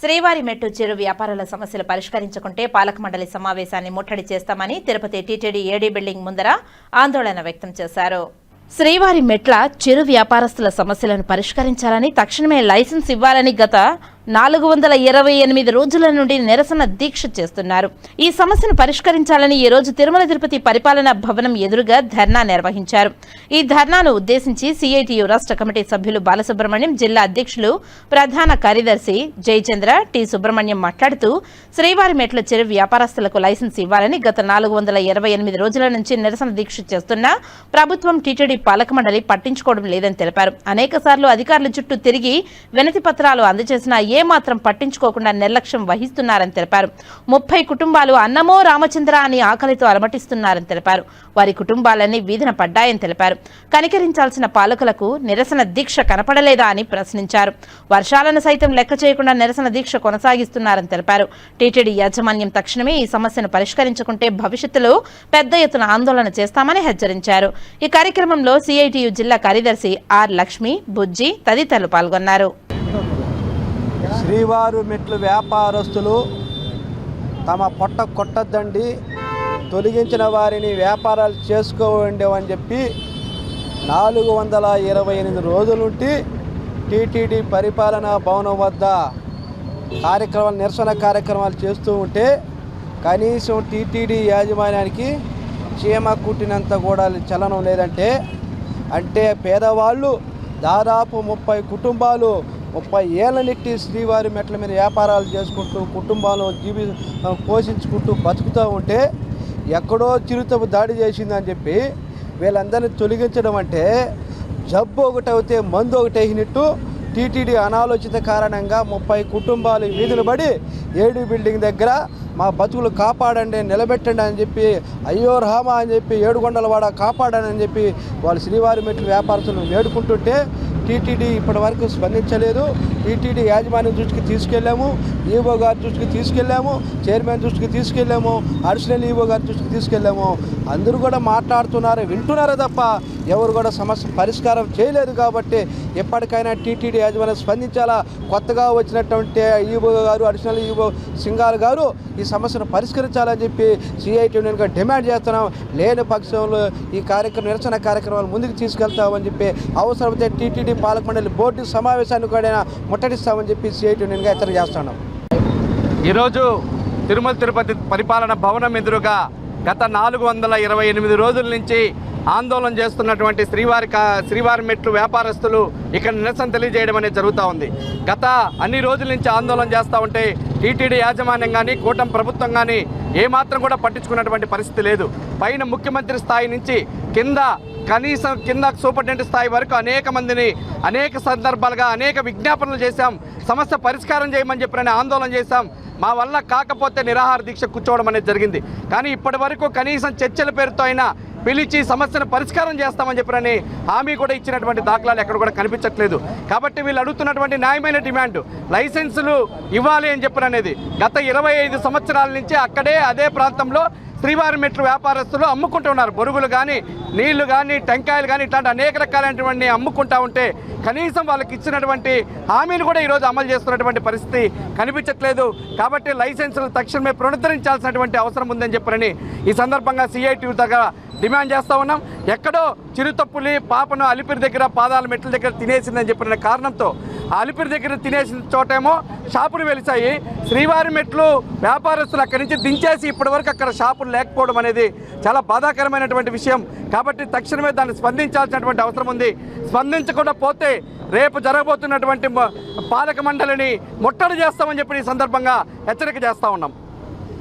శ్రీవారి మెట్టు చిరు వ్యాపారుల సమస్యలు పరిష్కరించకుంటే పాలక మండలి సమావేశాన్ని ముట్టడి చేస్తామని తిరుపతి టీటీడీ ఏడీ బిల్డింగ్ ముందర ఆందోళన వ్యక్తం చేశారు. శ్రీవారి మెట్ల చిరు వ్యాపారస్తుల సమస్యలను పరిష్కరించాలని తక్షణమే లైసెన్స్ ఇవ్వాలని గత నాలుగు వందల ఇరవై ఎనిమిది రోజుల నుండి నిరసన దీక్ష చేస్తున్నారు. ఈ సమస్యను పరిష్కరించాలని ఈ రోజు తిరుమల తిరుపతి పరిపాలనా భవనం ఎదురుగా ధర్నా నిర్వహించారు. ఈ ధర్నాను ఉద్దేశించి సిఐటియు రాష్ట్ర కమిటీ సభ్యులు బాలసుబ్రహ్మణ్యం జిల్లా అధ్యక్షులు ప్రధాన కార్యదర్శి జయచంద్ర టి సుబ్రహ్మణ్యం మాట్లాడుతూ శ్రీవారిమెట్ల చెరు వ్యాపారస్తులకు లైసెన్స్ ఇవ్వాలని గత నాలుగు వందల ఇరవై ఎనిమిది రోజుల నుంచి నిరసన దీక్ష చేస్తున్నా ప్రభుత్వం టీటీడీ పాలక మండలి పట్టించుకోవడం లేదని తెలిపారు. అనేక సార్లు అధికారుల చుట్టూ తిరిగి వినతి పత్రాలు అందజేసిన ఏ మాత్రం పట్టించుకోకుండా నిర్లక్ష్యం వహిస్తున్నారని తెలిపారు. ముప్పై కుటుంబాలు అన్నమో రామచంద్ర అని ఆకలితో అలమటిస్తున్నారని తెలిపారు. వారి కుటుంబాలన్నీ వీధిన పడ్డాయని తెలిపారు. కనికరించాల్సిన పాలకులకు నిరసన దీక్ష కనపడలేదా అని ప్రశ్నించారు. వర్షాలను సైతం లెక్క చేయకుండా నిరసన దీక్ష కొనసాగిస్తున్నారని తెలిపారు. టీటీడీ యాజమాన్యం తక్షణమే ఈ సమస్యను పరిష్కరించుకుంటే భవిష్యత్తులో పెద్ద ఎత్తున ఆందోళన చేస్తామని హెచ్చరించారు. ఈ కార్యక్రమంలో సిఐటియు జిల్లా కార్యదర్శి ఆర్ లక్ష్మి బుజ్జి తదితరులు పాల్గొన్నారు. శ్రీవారు మెట్లు వ్యాపారస్తులు తమ పొట్ట కొట్టద్దండి తొలగించిన వారిని వ్యాపారాలు చేసుకోవండి అని చెప్పి నాలుగు వందల ఇరవై ఎనిమిది రోజులుంటి టీటీడీ పరిపాలనా భవనం వద్ద కార్యక్రమాలు నిరసన కార్యక్రమాలు చేస్తూ ఉంటే కనీసం టీటీడీ యాజమాన్యానికి చీమ కుట్టినంత కూడా చలనం లేదంటే అంటే పేదవాళ్ళు దాదాపు ముప్పై కుటుంబాలు ముప్పై ఏళ్ళ నెట్టి శ్రీవారి మెట్ల మీద వ్యాపారాలు చేసుకుంటూ కుటుంబాలను జీవి పోషించుకుంటూ బతుకుతూ ఉంటే ఎక్కడో చిరుతపు దాడి చేసిందని చెప్పి వీళ్ళందరినీ తొలగించడం అంటే జబ్బు ఒకటి అయితే మందు ఒకటి వేసినట్టు టీటీడీ అనాలోచిత కారణంగా ముప్పై కుటుంబాలు వీధులు పడి ఏడు బిల్డింగ్ దగ్గర మా బతుకులు కాపాడండి నిలబెట్టండి అని చెప్పి అయ్యో రామా అని చెప్పి ఏడుగొండలవాడ కాపాడానని కాపాడని అని చెప్పి వాళ్ళు శ్రీవారి మెట్లు వ్యాపారస్తులు వేడుకుంటుంటే టీటీడీ ఇప్పటి వరకు స్పందించలేదు. టీటీడీ యాజమాన్యం దృష్టికి తీసుకెళ్ళాము ఈవో గారి దృష్టికి తీసుకెళ్ళాము చైర్మన్ దృష్టికి తీసుకెళ్ళాము అడిషనల్ ఈవో గారి దృష్టికి తీసుకెళ్ళాము. అందరూ కూడా మాట్లాడుతున్నారు వింటున్నారే తప్ప ఎవరు కూడా సమస్య పరిష్కారం చేయలేదు కాబట్టి ఎప్పటికైనా టీటీడీ యాజమాన్యం స్పందించాలా? కొత్తగా వచ్చినటువంటి ఈవో గారు అడిషనల్ ఈవో సింగాల్ గారు ఈ సమస్యను పరిష్కరించాలని చెప్పి సిఐటి యూనియన్గా డిమాండ్ చేస్తున్నాం. లేని పక్షంలో ఈ కార్యక్రమం నిరసన కార్యక్రమాలు ముందుకు తీసుకెళ్తామని చెప్పి అవసరమైతే టీటీడీ పాలక మండలి బోర్డు సమావేశాన్ని కూడా ముట్టడిస్తామని చెప్పి సిఐటి యూనియన్గా హెచ్చరిక చేస్తున్నాం ఈరోజు తిరుమల తిరుపతి పరిపాలన భవనం ఎదురుగా గత నాలుగు వందల ఇరవై ఎనిమిది రోజుల నుంచి ఆందోళన చేస్తున్నటువంటి శ్రీవారి కా- శ్రీవారి మెట్లు వ్యాపారస్తులు ఇక్కడ నిరసన తెలియజేయడం అనేది జరుగుతూ ఉంది. గత అన్ని రోజుల నుంచి ఆందోళన చేస్తూ ఉంటే టీటీడీ యాజమాన్యం కానీ కూటమి ప్రభుత్వం కానీ ఏమాత్రం కూడా పట్టించుకున్నటువంటి పరిస్థితి లేదు. పైన ముఖ్యమంత్రి స్థాయి నుంచి కింద కనీసం కింద సూపరింటెండెంట్ స్థాయి వరకు అనేక మందిని అనేక సందర్భాలుగా అనేక విజ్ఞాపనలు చేశాం. సమస్య పరిష్కారం చేయమని చెప్పిన ఆందోళన చేశాం. మా వల్ల కాకపోతే నిరాహార దీక్ష కూర్చోవడం అనేది జరిగింది. కానీ ఇప్పటి వరకు కనీసం చర్చల పేరుతో అయినా పిలిచి సమస్యను పరిష్కారం చేస్తామని చెప్పినని హామీ కూడా ఇచ్చినటువంటి దాఖలాలు ఎక్కడ కూడా కనిపించట్లేదు. కాబట్టి వీళ్ళు అడుగుతున్నటువంటి న్యాయమైన డిమాండ్ లైసెన్సులు ఇవ్వాలి అని చెప్పిననేది గత ఇరవై ఐదు సంవత్సరాల నుంచి అక్కడే అదే ప్రాంతంలో శ్రీవారి మెట్లు వ్యాపారస్తులు అమ్ముకుంటున్నారు బొరుగులు కానీ నీళ్ళు కానీ టెంకాయలు కానీ ఇట్లాంటి అనేక రకాలైనటువంటి అమ్ముకుంటా ఉంటే కనీసం వాళ్ళకి ఇచ్చినటువంటి హామీలు కూడా ఈరోజు అమలు చేస్తున్నటువంటి పరిస్థితి కనిపించట్లేదు. కాబట్టి లైసెన్సులు తక్షణమే పునరుద్ధరించాల్సినటువంటి అవసరం ఉందని చెప్పారని ఈ సందర్భంగా సిఐటి దగ్గర డిమాండ్ చేస్తా ఉన్నాం. ఎక్కడో చిరుతప్పులి పాపను అలిపిరి దగ్గర పాదాల మెట్ల దగ్గర తినేసిందని చెప్పిన కారణంతో ఆ అలిపిరి దగ్గర తినేసిన చోటేమో షాపులు వెలిసాయి శ్రీవారి మెట్లు వ్యాపారస్తులు అక్కడి నుంచి దించేసి ఇప్పటి వరకు అక్కడ షాపులు లేకపోవడం అనేది చాలా బాధాకరమైనటువంటి విషయం. కాబట్టి తక్షణమే దాన్ని స్పందించాల్సినటువంటి అవసరం ఉంది. స్పందించకుండా పోతే రేపు జరగబోతున్నటువంటి పాలక మండలిని ముట్టడి చేస్తామని చెప్పి ఈ సందర్భంగా హెచ్చరిక చేస్తా ఉన్నాం.